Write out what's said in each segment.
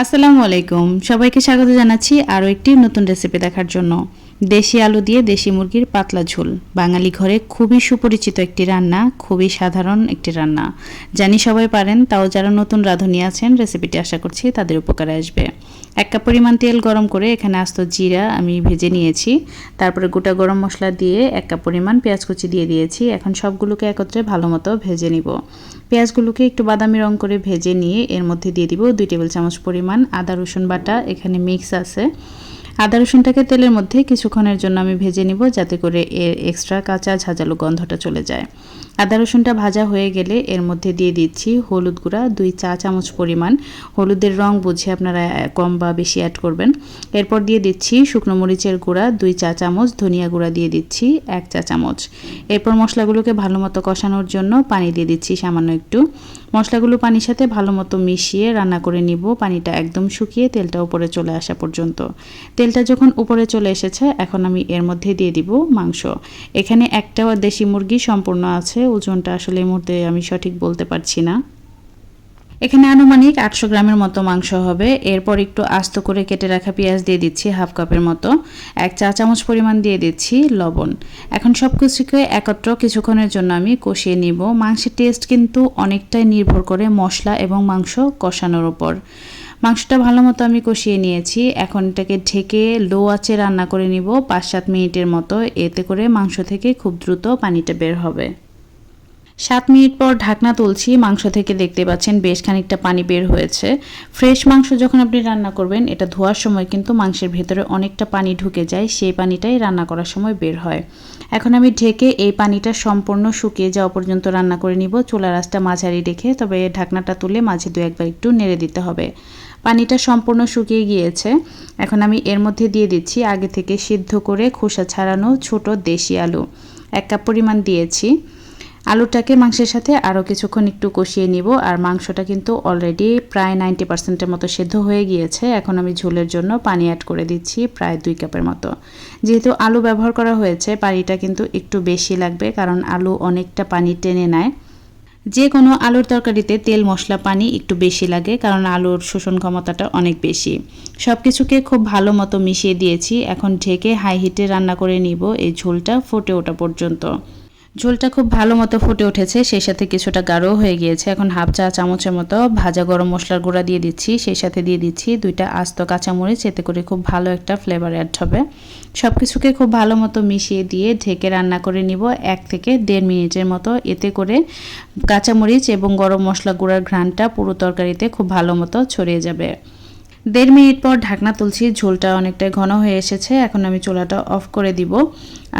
আসসালামু আলাইকুম। সবাইকে স্বাগত জানাচ্ছি আরও একটি নতুন রেসিপি দেখার জন্য। দেশি আলু দিয়ে দেশি মুরগির পাতলা ঝোল। বাঙালি ঘরে খুবই সুপরিচিত একটি রান্না, খুবই সাধারণ একটি রান্না। জানি সবাই পারেন, তাও যারা নতুন রাঁধুনি আছেন, রেসিপিটি আশা করছি তাদের উপকারে আসবে। এক কাপ পরিমাণ তেল গরম করে এখানে আস্ত জিরা আমি ভেজে নিয়েছি। তারপরে গোটা গরম মশলা দিয়ে এক কাপ পরিমাণ পেঁয়াজ কুচি দিয়ে দিয়েছি। এখন সবগুলোকে একত্রে ভালো মতো ভেজে নিব। পেঁয়াজগুলোকে একটু বাদামি রং করে ভেজে নিয়ে এর মধ্যে দিয়ে দিব দুই টেবিল চামচ পরিমাণ আদা রসুন বাটা। এখানে মিক্স আছে। আদা রসুনটাকে তেলের মধ্যে কিছুক্ষণের জন্য আমি ভেজে নিব যাতে করে এর এক্সট্রা কাঁচা ঝাঁঝালো গন্ধটা চলে যায়। আদা রসুনটা ভাজা হয়ে গেলে এর মধ্যে দিয়ে দিচ্ছি হলুদ গুঁড়া, দুই চা চামচ পরিমাণ। হলুদের রং বুঝে আপনারা কম বা বেশি অ্যাড করবেন। এরপর দিয়ে দিচ্ছি শুকনো মরিচের গুঁড়া, দুই চা চামচ ধনিয়া গুঁড়া দিয়ে দিচ্ছি এক চা চামচ। এরপর মশলাগুলোকে ভালো মতো কষানোর জন্য পানি দিয়ে দিচ্ছি সামান্য একটু। মশলাগুলো পানির সাথে ভালো মতো মিশিয়ে রান্না করে নিব। পানিটা একদম শুকিয়ে তেলটা উপরে চলে আসা পর্যন্ত। তেলটা যখন উপরে চলে এসেছে, এখন আমি এর মধ্যে দিয়ে দিব মাংস। এখানে একটা দেশি মুরগি সম্পূর্ণ আছে ওজনটা আসলে এই মুহূর্তে আমি সঠিক বলতে পারছি না। এখানে আনুমানিক আটশো গ্রামের মতো মাংস হবে। এরপর একটু আস্ত করে কেটে রাখা পেঁয়াজ দিয়ে দিচ্ছি হাফ কাপের মতো। এক চা চামচ পরিমাণ দিয়ে দিচ্ছি লবণ। এখন সব কিছুকে একত্র কিছুক্ষণের জন্য আমি কষিয়ে নিব। মাংসের টেস্ট কিন্তু অনেকটাই নির্ভর করে মশলা এবং মাংস কষানোর ওপর মাংসটা ভালো মতো আমি কষিয়ে নিয়েছি। এখন এটাকে ঢেকে লো আঁচে রান্না করে নিব পাঁচ সাত মিনিটের মতো। এতে করে মাংস থেকে খুব দ্রুত পানিটা বের হবে। সাত মিনিট পর ঢাকনা তুলছি, মাংস থেকে দেখতে পাচ্ছেন বেশ খানিকটা পানি বের হয়েছে। ফ্রেশ মাংস যখন আপনি রান্না করবেন, এটা ধোয়ার সময় কিন্তু মাংসের ভেতরে অনেকটা পানি ঢুকে যায়, সেই পানিটাই রান্না করার সময় বের হয়। এখন আমি ঢেকে এই পানিটা সম্পূর্ণ শুকিয়ে যাওয়া পর্যন্ত রান্না করে নিব। চুলা রাসটা মাঝারি রেখে, তবে ঢাকনাটা তুলে মাঝে দু একবার একটু নেড়ে দিতে হবে। পানিটা সম্পূর্ণ শুকিয়ে গিয়েছে। এখন আমি এর মধ্যে দিয়ে দিচ্ছি আগে থেকে সিদ্ধ করে খোসা ছাড়ানো ছোট দেশি আলু। এক কাপ পরিমাণ দিয়েছি। আলুটাকে মাংসের সাথে আরও কিছুক্ষণ একটু কষিয়ে নিব, আর মাংসটা কিন্তু অলরেডি প্রায় নাইনটি পার্সেন্টের মতো সেদ্ধ হয়ে গিয়েছে। এখন আমি ঝোলের জন্য পানি অ্যাড করে দিচ্ছি প্রায় দুই কাপের মতো। যেহেতু আলু ব্যবহার করা হয়েছে, পানিটা কিন্তু একটু বেশি লাগবে, কারণ আলু অনেকটা পানি টেনে নেয়। যে কোনো আলুর তরকারিতে তেল, মশলা, পানি একটু বেশি লাগে, কারণ আলুর শোষণ ক্ষমতাটা অনেক বেশি। সব কিছুকে খুব ভালো মতো মিশিয়ে দিয়েছি, এখন ঢেকে হাই হিটে রান্না করে নিব, এই ঝোলটা ফুটে ওঠা পর্যন্ত। ঝোলটা খুব ভালো মতো ফুটে উঠেছে, সেই সাথে কিছুটা গাঢ় হয়ে গিয়েছে। এখন হাফ চা চামচের মতো ভাজা গরম মশলার গুঁড়া দিয়ে দিচ্ছি, সেই সাথে দিয়ে দিচ্ছি দুইটা আস্ত কাঁচামরিচ, এতে করে খুব ভালো একটা ফ্লেভার অ্যাড হবে। সব কিছুকে খুব ভালো মতো মিশিয়ে দিয়ে ঢেকে রান্না করে নিব এক থেকে দেড় মিনিটের মতো। এতে করে কাঁচামরিচ এবং গরম মশলা গুঁড়ার ঘ্রাণটা পুরো তরকারিতে খুব ভালো মতো ছড়িয়ে যাবে। দেড় মিনিট পর ঢাকনা তুলছি, ঝোলটা অনেকটাই ঘন হয়ে এসেছে, এখন আমি চুলাটা অফ করে দিব।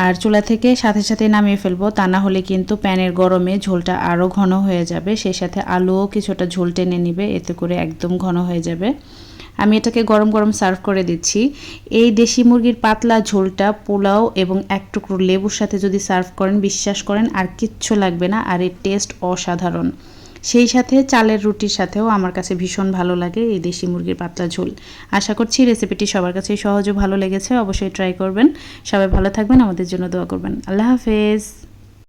আর চুলা থেকে সাথে সাথে নামিয়ে ফেলব, তা না হলে কিন্তু প্যানের গরমে ঝোলটা আরও ঘন হয়ে যাবে সেই সাথে আলুও কিছুটা ঝোল টেনে নিবে, এতে করে একদম ঘন হয়ে যাবে। আমি এটাকে গরম গরম সার্ভ করে দিচ্ছি। এই দেশি মুরগির পাতলা ঝোলটা পোলাও এবং এক টুকরো লেবুর সাথে যদি সার্ভ করেন, বিশ্বাস করেন, আর কিচ্ছু লাগবে না, আর এর টেস্ট অসাধারণ। সেই সাথে চালের রুটির সাথেও আমার কাছে ভীষণ ভালো লাগে এই দেশি মুরগির পাতলা ঝোল। আশা করছি রেসিপিটি সবার কাছে সহজ ভালো লেগেছে, অবশ্যই ট্রাই করবেন। সবাই ভালো থাকবেন, আমাদের জন্য দোয়া করবেন। আল্লাহ হাফেজ।